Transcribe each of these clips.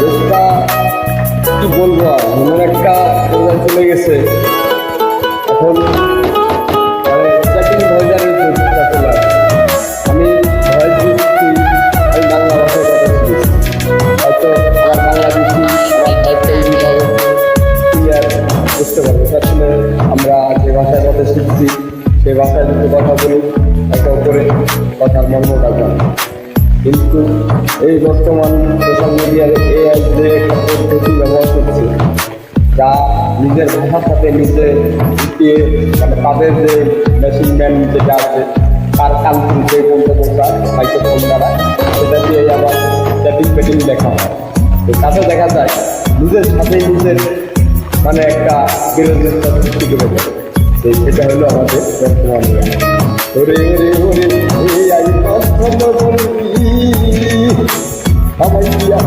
দেশটা কি বলব আর? এমন একটা পর্যায়ে চলে গেছে। এখন মানে। আমি আমি বাংলা ভাষায় কথা শিখেছি হয়তো আমার বাংলাদেশি ক্লিয়ার বুঝতে পারব। আসলে আমরা যে ভাষায় কথা শিখছি, সেই ভাষায় যদি কথা বলি, একে অপরে কথার মর্মটা জানি। কিন্তু এই বর্তমান সোশ্যাল মিডিয়ার এআই যে পদ্ধতি ব্যবহার করছে যা নিজের ভাষার সাথে নিজে মিটিয়ে মানে তাদের যে মেশিন ম্যান যেটা আছে তার কান্ট্রিতে বলতে বলতে মাইক্রোফোন দ্বারা সেটা দিয়ে আবার চ্যাটিং পেটিং লেখা হয় তো তাতে দেখা যায় নিজের সাথে নিজের মানে একটা বিরোধিতা সৃষ্টি করে দেয় তো সেটা হলো আমাদের বর্তমান ওরে ওরে এই আই আমায় দিয়া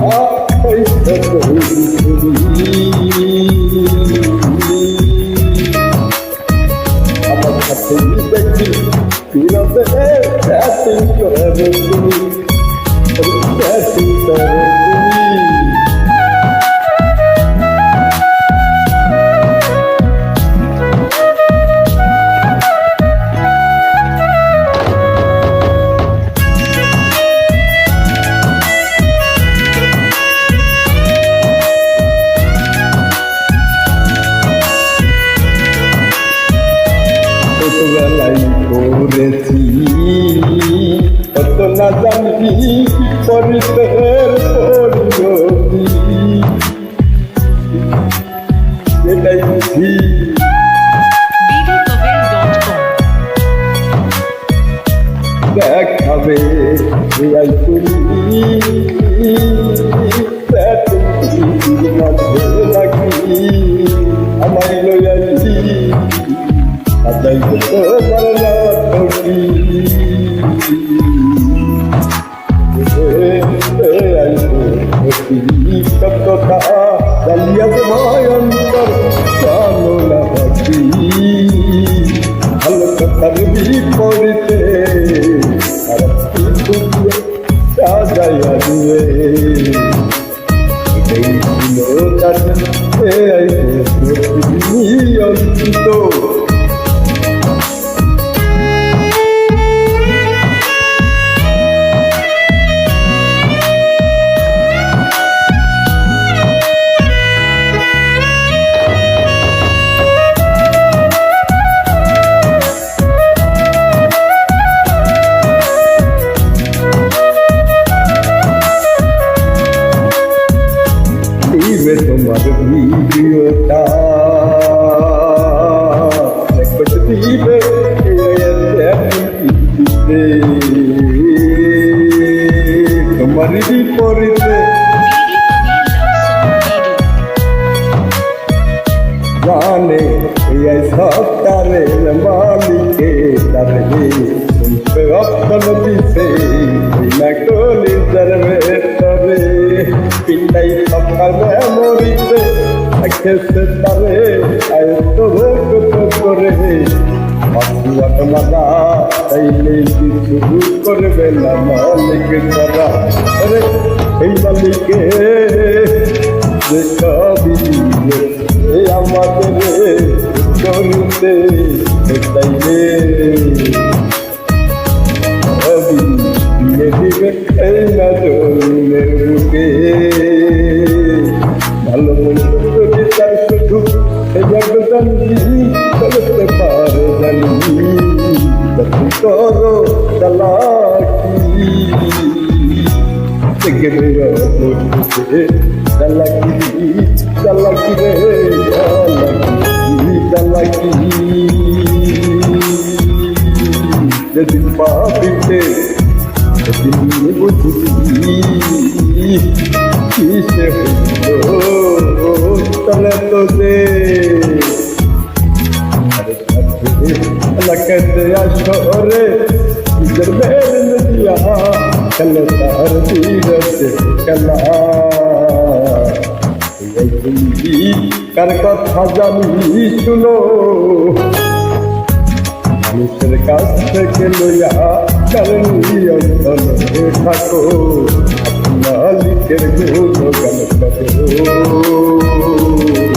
জানি পরিতের পরিণতি এটাই বুঝি দেখাবে এই ছিল তার এই নিয়ন্ত্রিত দিবে তোমার ভিডিওটা রেকর্ড দিবে তোমার বিপরীতে জানে এই সপ্তাহে মালিকে তারে শুনতে অপন দিছে না কলি তরে পিন্ডাই সকাল মরিতে খেতে তারে আয়ত্ত ভোগ করে করবে না মালিক তারা। আরে, এই আমাদের ভালো মন্দ যদি তার শুধু এ জগদান চলতে পারে জানি তখন করো চালাকি গেলে মরতে চালাকি চালাকি রে চালাকি চালাকি যেদিন পাবিতে সেদিন বুঝবি কিসে হইল তলে তো দে লকতে আসরে নিজের বেল দিয়া কল তার ধীরতে কলা এই তুমি কার কথা জানি শুনো মানুষের কাছ থেকে লইয়া কারণী থাকো quieres mucho, que me